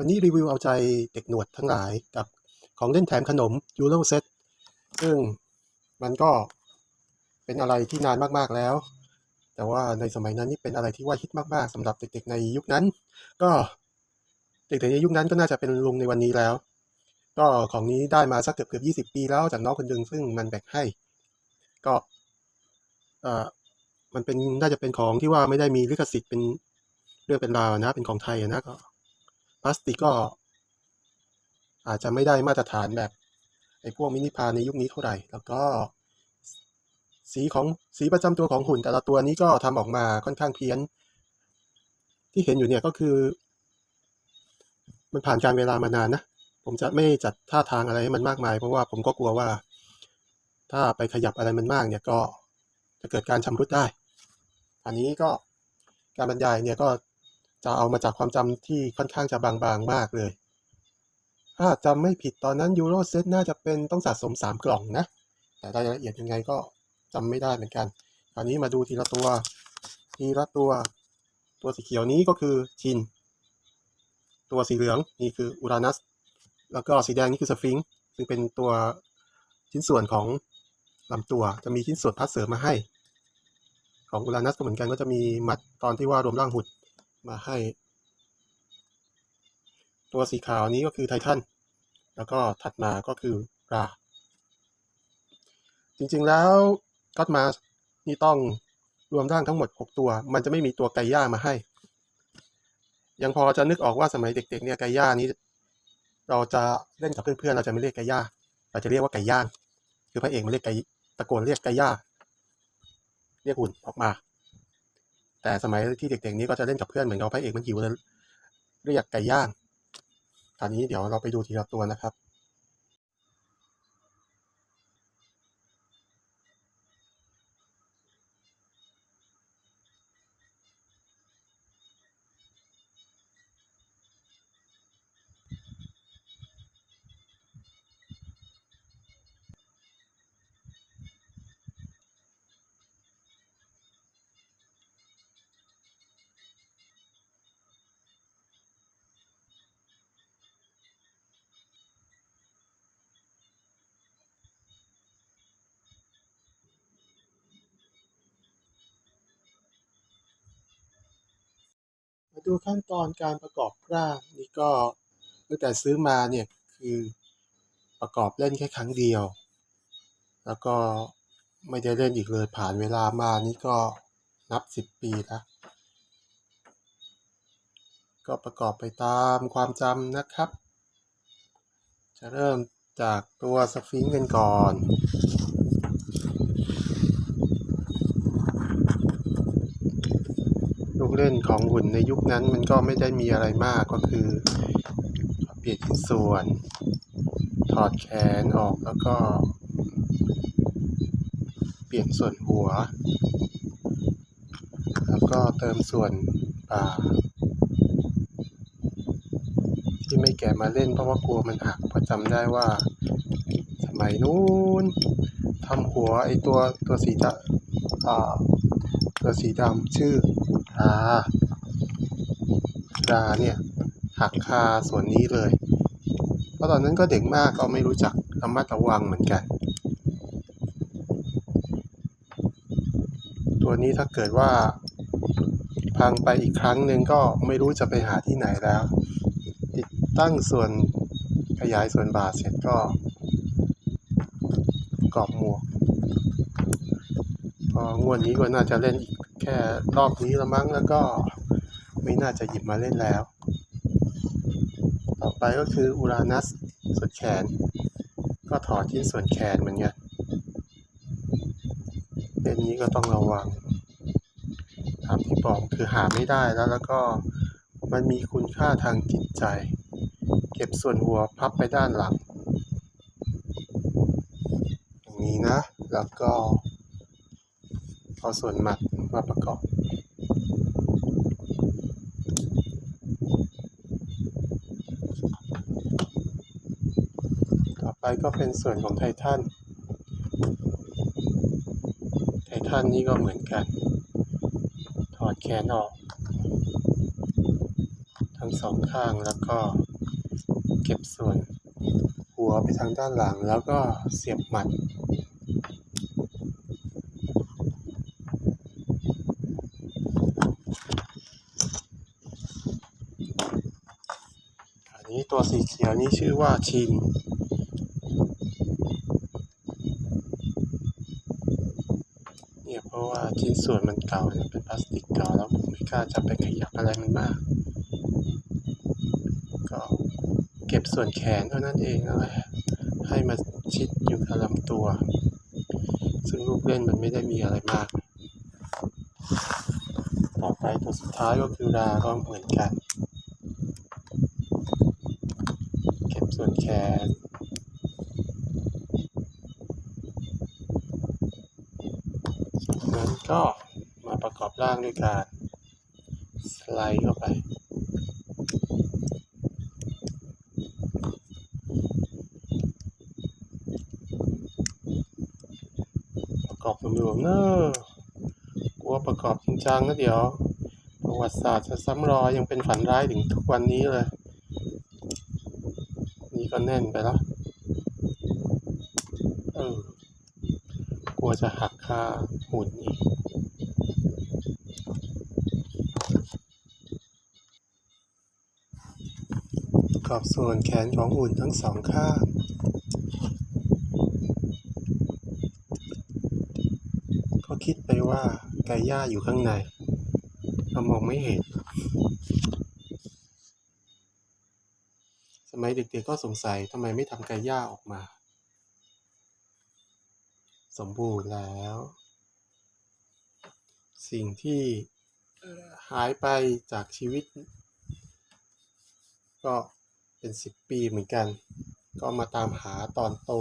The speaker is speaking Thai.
วันนี้รีวิวเอาใจเด็กหนวดทั้งหลายกับของเล่นแถมขนมยูโรเซตซึ่งมันก็เป็นอะไรที่นานมากๆแล้ว แต่ว่าในสมัยนั้นนี่เป็นอะไรที่ว่าฮิตมากๆสำหรับเด็กๆในยุคนั้น ก็เด็กๆในยุคนั้นก็น่าจะเป็นลุงในวันนี้แล้ว ก็ของนี้ได้มาสักเกือบเกือบยีปีแล้วจากน้องคนหนึ่งซึ่งมันแบ่งให้ ก็เอ่อมันเป็นน่าจะเป็นของที่ว่าไม่ได้มีลิขสิทธิ์เป็นเรื่องเป็นราวนะเป็นของไทยนะก็ ลาสติกก็ อาจจะไม่ได้มาตรฐานแบบไอ้พวกมินิพาในยุคนี้เท่าไหร่ แล้วก็ สีของสีประจำตัวของหุ่นแต่ละตัวนี้ก็ทำออกมาค่อนข้างเพี้ยน ที่เห็นอยู่เนี่ยก็คือ มันผ่านการเวลามานานนะ ผมจะไม่จัดท่าทางอะไรให้มันมากมาย เพราะว่าผมก็กลัวว่า ถ้าไปขยับอะไรมันมากเนี่ยก็จะเกิดการชำรุดได้ อันนี้ก็การบรรยายเนี่ยก็ จะเอามาจากความจำที่ค่อนข้างจะบางๆมากเลย ถ้าจำไม่ผิดตอนนั้นยูโรเซตน่าจะเป็นต้องสะสม 3 กล่องนะ แต่รายละเอียดยังไงก็จำไม่ได้เหมือนกัน คราวนี้มาดูทีละตัว ทีละตัว ตัวสีเขียวนี้ก็คือชิน ตัวสีเหลืองนี่คืออุรานัส แล้วก็สีแดงนี่คือสฟิงค์ซึ่งเป็นตัวชิ้นส่วนของลำตัวจะมีชิ้นส่วนพัดเสริมมาให้ ของอุรานัสก็เหมือนกันก็จะมีหมัดตอนที่ว่ารวมร่างหุ่น มาให้ ตัวสีขาวนี้ก็คือไททันแล้วก็ถัดมาก็คือราจริงๆแล้วก็มานี่ต้องรวมร่างทั้งหมด 6 ตัว มันจะไม่มีตัวไกย่ามาให้ ยังพอจะนึกออกว่าสมัยเด็ก ๆ เนี่ยไกย่านี้ เราจะเล่นกับเพื่อนๆเราจะไม่เรียกไกย่าเราจะเรียกว่าไก่ย่าง คือพระเอกมันเรียกไก่ตะโกนเรียกไก่ย่า เรียกหุ่นออกมา แต่สมัยที่เด็กๆนี้ก็จะเล่นกับเพื่อนเหมือนกับพระเอกมันหิวเลยเรียกไก่ย่างตอนนี้เดี๋ยวเราไปดูทีละตัวนะครับ ดูขั้นตอนการประกอบร่างนี่ก็ตั้งแต่ซื้อมาเนี่ยคือประกอบเล่นแค่ครั้งเดียว แล้วก็ไม่ได้เล่นอีกเลยผ่านเวลามานี่ก็นับสิบปีแล้วก็ประกอบไปตามความจำนะครับ จะเริ่มจากตัวสฟิงค์กันก่อน ลูกเล่นของหุ่นในยุคนั้นมันก็ไม่ได้มีอะไรมากก็คือ เปลี่ยนส่วน ถอดแขนออกแล้วก็ เปลี่ยนส่วนหัว แล้วก็เติมส่วนบ่าที่ไม่แกะมาเล่นเพราะว่ากลัวมันหักเพราะจำได้ว่า สมัยนู้นทำหัวไอตัวตัวสีดำอ่าัวสีดำชื่อราราเนี่ยหักคาส่วนนี้เลย เพราะตอนนั้นก็เด็กมากก็ไม่รู้จักระมัดระวังเหมือนกัน ตัวนี้ถ้าเกิดว่า พังไปอีกครั้งหนึ่งก็ไม่รู้จะไปหาที่ไหนแล้ว ติดตั้งส่วนขยายส่วนบาทเสร็จก็ประกอบหมวก พองวดนี้ก็น่าจะเล่นอีกแค่รอบนี้ละมั้งแล้วก็ไม่น่าจะหยิบมาเล่นแล้ว ต่อไปก็คืออุรานัสส่วนแขน ก็ถอดชิ้นส่วนแขนเหมือนกันเล่นนี้ก็ต้องระวังตามที่บอกคือหาไม่ได้แล้วแล้วก็มันมีคุณค่าทางจิตใจ เก็บส่วนหัวพับไปด้านหลัง อย่างนี้นะ แล้วก็ เอาส่วนหมัดมาประกอบ ต่อไปก็เป็นส่วนของไททัน ไททันนี่ก็เหมือนกัน ถอดแขนออกทั้งสองข้างแล้วก็เก็บส่วนหัวไปทางด้านหลังแล้วก็เสียบหมัด ตัวสีเขียวนี่ชื่อว่าชิน เนี่ยเพราะว่าชิ้นส่วนมันเก่าเนี่ยเป็นพลาสติกเก่าแล้วผมไม่กล้าจะไปขยับอะไรมันมาก ก็เก็บส่วนแขนเท่านั้นเองนั่นแหละให้มาชิดอยู่กับลำตัว ซึ่งลูกเล่นมันไม่ได้มีอะไรมาก ต่อไปตัวสุดท้ายก็คือราก็เหมือนกัน เก็บ ส่วนแขน จากนั้นก็มาประกอบร่างด้วยการสไลด์เข้าไป ประกอบรวมๆเนอะกลัวประกอบจริงจังนะเดี๋ยวประวัติศาสตร์จะซ้ำรอยยังเป็นฝันร้ายถึงทุกวันนี้เลย นี่ก็แน่นไปแล้วเออกลัวจะหักค่าหุ่นอีกประกอบส่วนแขนของหุ่นทั้งสองข้างก็คิดไปว่าไก่ย่าอยู่ข้างในเรามองไม่เห็น มัยเด็กๆก็สงสัยทำไมไม่ทำไก่ย่าออกมา สมบูรณ์แล้ว สิ่งที่หายไปจากชีวิต ก็เป็นสิบปีเหมือนกัน ก็มาตามหาตอนโต